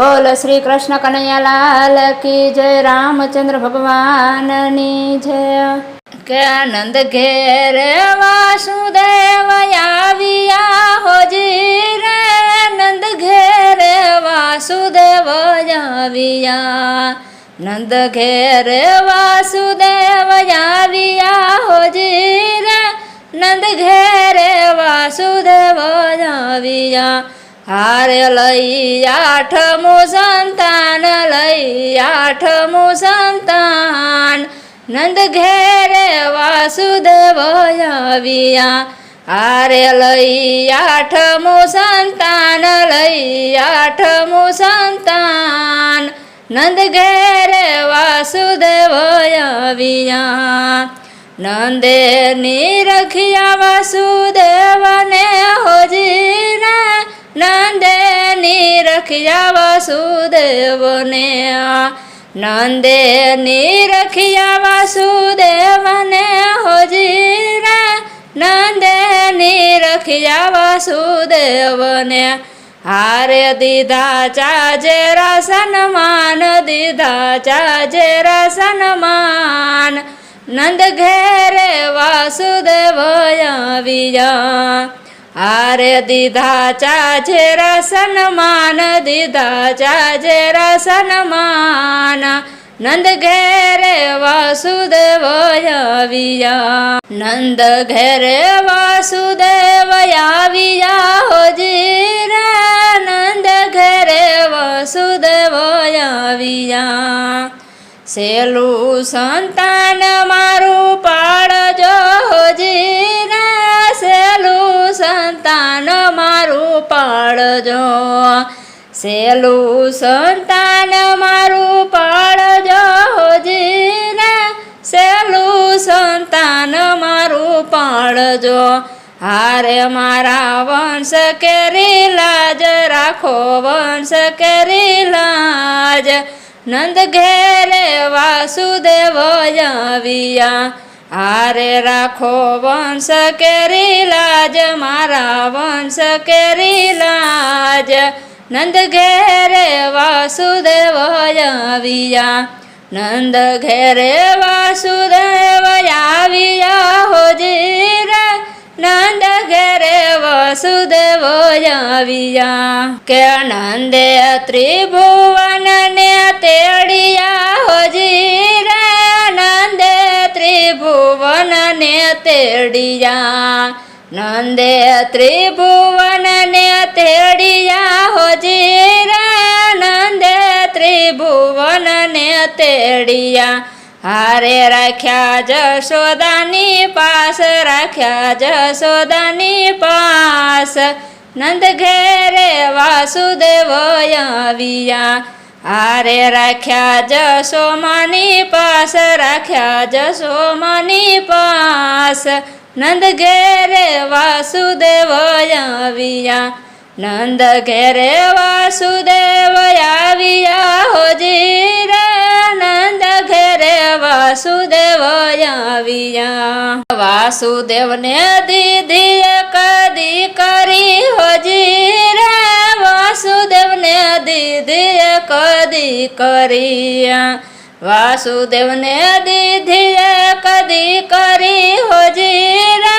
બોલ શ્રી કૃષ્ણ કનૈયાલાલ કી જય, રામચંદ્ર ભગવાનની જય. કે આનંદ ઘેર વાસુદેવ આવ્યા હોજી રે. નંદ ઘેર વાસુદેવ આવ્યા. નંદ ઘેર વાસુદેવ આવ્યા હોજી રે. નંદ ઘેર વાસુદેવ આવ્યા. હારે લઈ આઠમું સંતાન, લઈ આઠમું સંતાન. નંદ ઘેરે વાસુદેવ આવ્યા. હારે લઈ આઠમું સંતાન, લઈ આઠમું સંતાન. નંદ ઘેરે વાસુદેવ આવ્યા. નંદે નિરખિયા વાસુદેવને નિરખિયા વાસુદેવને નંદે નિરખિયા વાસુદેવને હોજીને નંદે નિરખિયા વાસુદેવને હારે દીધા ચાજે સન્માન દીધા ચાજે સન્માન નંદ ઘેરે વાસુદેવ આવ્યા હારે દીધા ચાજેરા સન્માન દીધા ચાજેરા સન્માન નંદ ઘેરે વાસુદેવ આવ્યા. નંદ ઘેરે વાસુદેવ આવ્યા હોજી રે નંદ ઘેરે વાસુદેવ આવ્યા. સેલું સંતાન મારું પાડજો હોજી રે સેલું સંતાન મારું પાડજો સેલું સંતાન મારું પાડજો હોજી સેલું સંતાન મારું પાડજો હારે મારા વંશ કેરી લાજ રાખો, વંશ કેરી લાજ. નંદ ઘેરે વાસુદેવ આવ્યા. હારે રાખો વંશ કેરી લાજ, મારા વંશ કેરી લાજ. નંદ ઘેરે વાસુદેવ આવ્યા. નંદ ઘેરે વાસુદેવ આવ્યા હોજી રે નંદ ઘેરે વાસુદેવ આવ્યા. કે નંદે ત્રિભુવન ને તેડિયા હોજી રે ત્રિભુવન ને તેડિયા, નંદે ત્રિભુવનને તેડિયા હોજી રે નંદે ત્રિભુવનને તેડિયા. હારે રાખ્યા જશોદાની પાસ, રાખ્યા જશોદાની પાસ. નંદ ઘેરે વાસુદેવ આવ્યા. હારે રાખ્યા જશોમાની પાસ, રાખ્યા જશોમાની પાસ નંદ ઘેરે વાસુદેવ આવ્યા. નંદ ઘેરે વાસુદેવ આવ્યા હોજી રે નંદ ઘેરે વાસુદેવ આવ્યા. વાસુદેવને દીધી કદી કરી હોજી રે વાસુદેવને દીધી કદી કરી. વાસુદેવને દીધી કદી કરી હોજી રે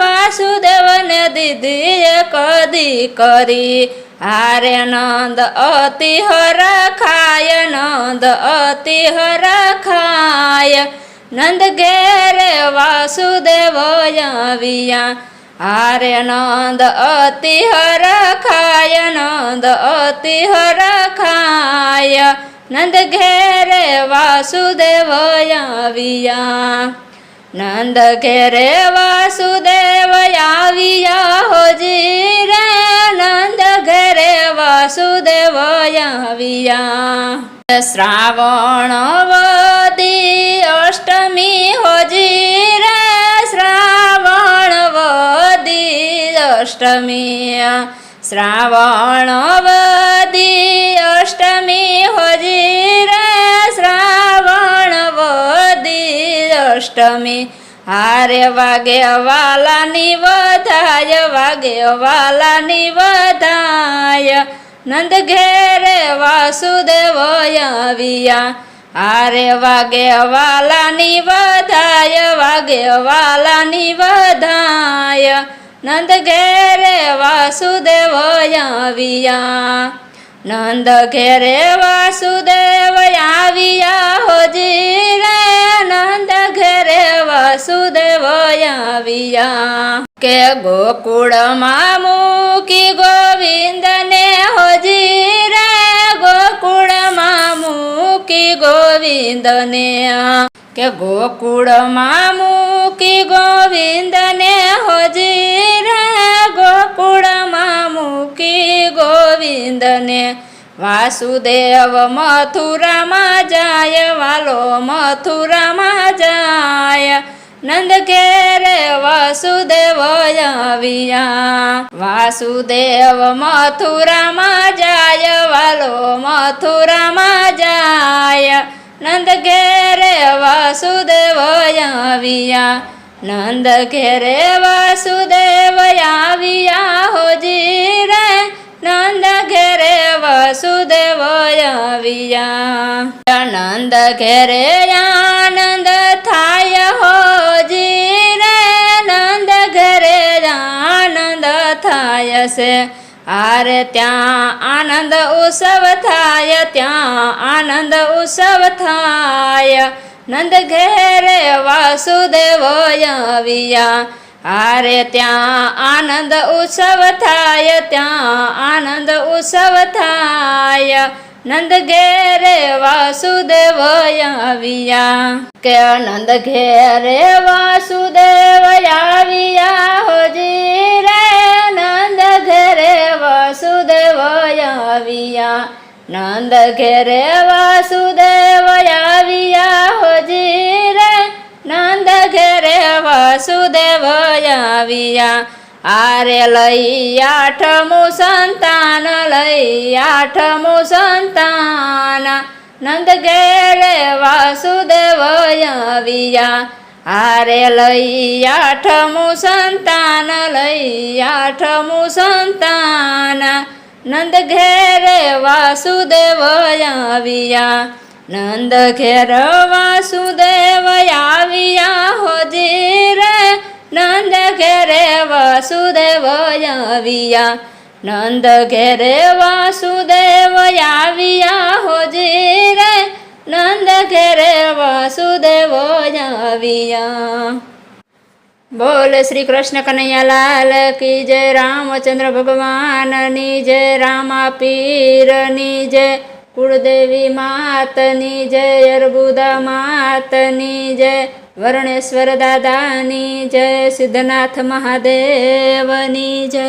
વાસુદેવને દીધી કદી કરી. હારે નંદ અતિ હરખાય, નંદ અતિ હરખાય. નંદ ઘેરે વાસુદેવ આવ્યા. હારે નંદ અતિ હરખાય, નંદ અતિ હરખાય. નંદ ઘેરે વાસુદેવ આવ્યા. નંદ ઘેરે વાસુદેવ આવ્યા હોજી રે. નંદ ઘેરે વાસુદેવ આવ્યા. શ્રાવણ વદી અષ્ટમી હોજી રે. શ્રાવણ વદી અષ્ટમી. શ્રાવણ વદી અષ્ટમી હજી રે શ્રાવણ વદી અષ્ટમી. હારે વાગે વાલાની વધાય, વાગે વાલાની વધાય. નંદ ઘેરે વાસુદેવ આવ્યા. હારે વાગે વાલાની વધાય, વાગે વાલાની વધાય. નંદ ઘેરે વાસુદેવ આવ્યા. નંદ ઘેરે વાસુદેવ આવ્યા હોજી રે. નંદ ઘેરે વાસુદેવ આવ્યા. કે ગોકુળમાં મૂકી ગોવિંદને મૂકી ગોવિંદને કે ગોકુળમાં મૂકી ગોવિંદને હોજી રે ગોકુળમાં મૂકી ગોવિંદને. વાસુદેવ મથુરામાં જાય, વાલો મથુરામાં જાય. નંદ ઘેરે વાસુદેવ આવ્યા વાસુદેવ મથુરામાં જાય, વાલો મથુરામાં જાય. નંદ ઘેરે વાસુદેવ આવ્યા નંદ ઘેરે વાસુદેવ આવ્યા હોજી રે નંદ ઘેરે વાસુદેવ આવ્યા નંદ ઘેરે આનંદ થાય હારે ત્યાં આનંદ ઉત્સવ થાય, ત્યાં આનંદ ઉત્સવ થાય. નંદ ઘેરે વાસુદેવ આવ્યા. હારે ત્યાં આનંદ ઉત્સવ થાય, ત્યાં આનંદ ઉત્સવ થાય. નંદ ઘેરે વાસુદેવ આવ્યા. કે નંદ ઘેરે વાસુદેવ ઘેરે વાસુદેવ આવ્યા હોજી રે નંદ ઘેરે વાસુદેવ આવ્યા. આરે લઈ આઠમું સંતાન, લઈ આઠમું સંતાન. નંદ ઘેરે વાસુદેવ આવ્યા. આરે લઈ આઠમું સંતાન, લઈ આઠમું સંતાન. નંદ ઘેરે વાસુદેવ આવ્યા. નંદ ઘેર વાસુદેવ આવ્યા હોજી રે નંદ ઘેરે વાસુદેવ આવ્યા. નંદ ઘેરે વાસુદેવ આવ્યા હોજી રે નંદ ઘેરે વાસુદેવ આવ્યા. બોલ શ્રી કૃષ્ણ કનૈયાલાલ કી જય રામચંદ્ર ભગવાનની જય રામા પીરની જય કુળદેવી માતની જય અર્બુદા માતની જય વર્ણેશ્વર દાદાની જય સિદ્ધનાથ મહાદેવની જય